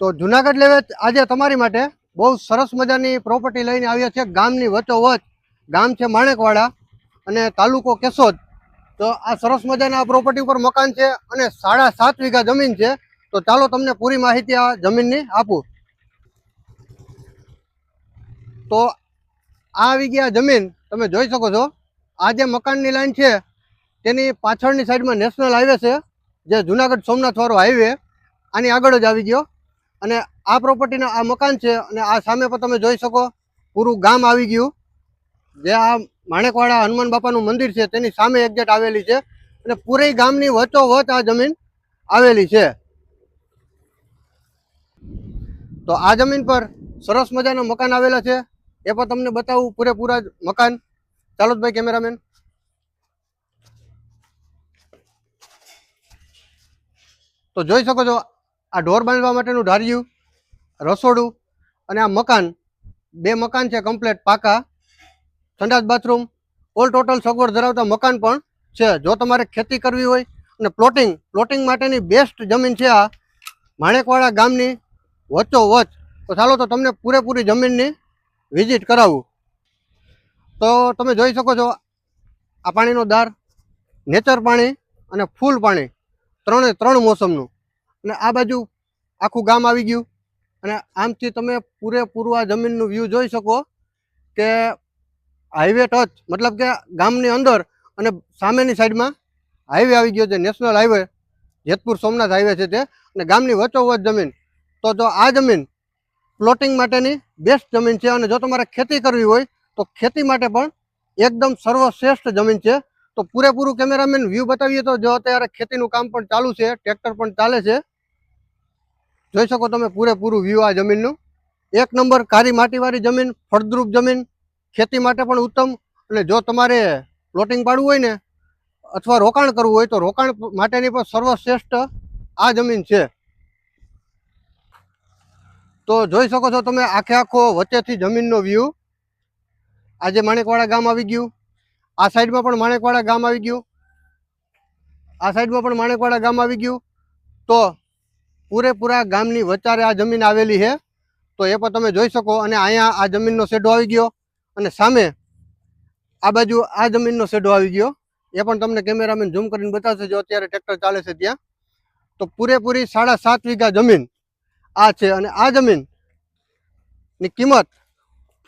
તો જુનાગઢ લેવે આજે તમારી માટે બહુ સરસ મજાની પ્રોપર્ટી લઈને આવ્યા છે. ગામની વચોવચ. ગામ છે માણેકવાડા અને તાલુકો કેશોદ. તો આ સરસ મજાના પ્રોપર્ટી ઉપર મકાન છે અને સાડા સાત વીઘા જમીન છે. તો ચાલો તમને પૂરી માહિતી આ જમીનની આપું. તો આ આવી ગયા જમીન તમે જોઈ શકો છો. આ જે મકાનની લાઈન છે, તેની પાછળની સાઈડમાં નેશનલ હાઈવે છે, જે જુનાગઢ સોમનાથ વાળો હાઈવે આની આગળ જ આવી ગયો. અને આ પ્રોપર્ટીના આ મકાન છે અને આ સામે પણ તમે જોઈ શકો, પૂરું ગામ આવી ગયું. જે આ માણેકવાડા હનુમાન બાપાનું મંદિર છે, તેની સામે એક્ઝેટ આવેલી છે અને પૂરી ગામની વચોવચ આ જમીન આવેલી છે. તો આ જમીન પર સરસ મજાના મકાન આવેલા છે. એ પણ તમને બતાવું પૂરેપૂરા મકાન. ચાલો ભાઈ કેમેરામેન. તો જોઈ શકો છો આ ઢોર બાંધવા માટેનું ઢારિયું, રસોડું અને આ મકાન. બે મકાન છે કમ્પ્લેટ પાકા. સંડાસ બાથરૂમ ઓલ ટોટલ સગવડ ધરાવતા મકાન પણ છે. જો તમારે ખેતી કરવી હોય અને પ્લોટિંગ પ્લોટિંગ માટેની બેસ્ટ જમીન છે આ માણેકવાડા ગામની વચ્ચોવચ. તો ચાલો તો તમને પૂરેપૂરી જમીનની વિઝિટ કરાવું. તો તમે જોઈ શકો છો, આ પાણીનો દાર નેચર પાણી અને ફૂલ પાણી. ત્રણે ત્રણ મોસમનું. અને આ બાજુ આખું ગામ આવી ગયું. અને આમથી તમે પૂરેપૂરું આ જમીનનું વ્યૂ જોઈ શકો કે હાઈવે ટચ મતલબ કે ગામની અંદર અને સામેની સાઈડમાં હાઈવે આવી ગયો છે national highway Jetpur Somnath highway છે તે. અને ગામની વચ્ચોવચ જમીન. તો જો આ જમીન પ્લોટિંગ માટેની બેસ્ટ જમીન છે અને જો તમારે ખેતી કરવી હોય તો ખેતી માટે પણ એકદમ સર્વશ્રેષ્ઠ જમીન છે. તો પૂરેપૂરું કેમેરામેન વ્યૂ બતાવીએ તો જો અત્યારે ખેતીનું કામ પણ ચાલુ છે ટ્રેક્ટર પણ ચાલે છે. જોઈ શકો તમે પૂરેપૂરું વ્યૂ આ જમીનનું. એક નંબર કારી માટીવાળી જમીન, ફળદ્રુપ જમીન, ખેતી માટે પણ ઉત્તમ. અને જો તમારે પ્લોટિંગ પાડવું હોય ને, અથવા રોકાણ કરવું હોય તો રોકાણ માટેની પણ સર્વશ્રેષ્ઠ આ જમીન છે. તો જોઈ શકો છો તમે આખે આખો વચ્ચેથી જમીનનો વ્યૂ આજે માણેકવાડા ગામ આવી ગયું. આ સાઈડમાં પણ માણેકવાડા ગામ આવી ગયું. આ સાઈડમાં પણ માણેકવાડા ગામ આવી ગયું. તો પૂરેપૂરા ગામની વચારે આ જમીન આવેલી છે. તો એ પણ તમે જોઈ શકો અને અહીંયા આ જમીનનો શેડો આવી ગયો અને સામે આ બાજુ આ જમીનનો શેડો આવી ગયો. એ પણ તમને કેમેરામેન ઝૂમ કરીને બતાવશે જો અત્યારે ટ્રેક્ટર ચાલે છે ત્યાં. તો પૂરેપૂરી સાડા સાત વીઘા જમીન આ છે અને આ જમીનની કિંમત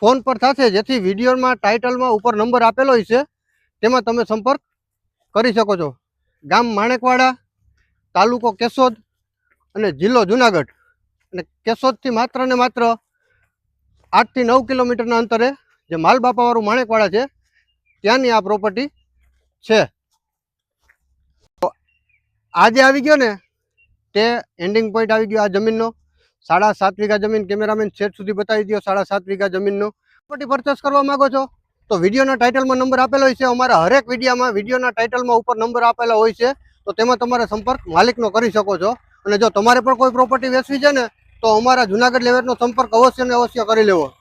ફોન પર થશે, જેથી વિડીયોમાં ટાઇટલમાં ઉપર નંબર આપેલો હોય છે, તેમાં તમે સંપર્ક કરી શકો છો. ગામ માણેકવાડા, તાલુકો કેશોદ અને જિલ્લો જુનાગઢ. અને કેશોદથી માત્ર ને માત્ર આઠથી નવ કિલોમીટરના અંતરે જે માલબાપાવાળું માણેકવાડા છે, ત્યાંની આ પ્રોપર્ટી છે. તો આ આવી ગયો ને, તે એન્ડિંગ પોઈન્ટ આવી ગયો આ જમીનનો. સાડા સાત વીઘા જમીન કેમેરામેન છેટ સુધી બતાવી દો સાડા સાત વીઘા જમીનનો. પ્રોપર્ટી પરચેસ કરવા માંગો છો, તો વિડીયોના ટાઇટલમાં નંબર આપેલો હોય છે. અમારા હરેક વિડીયામાં વિડીયોના ટાઇટલમાં ઉપર નંબર આપેલો હોય છે. તો તેમાં તમારે સંપર્ક માલિકનો કરી શકો છો. અને જો તમારે પણ કોઈ પ્રોપર્ટી વેચવી છે ને, તો અમારા જુનાગઢ લેવેટનો સંપર્ક અવશ્ય ને અવશ્ય કરી લેવો.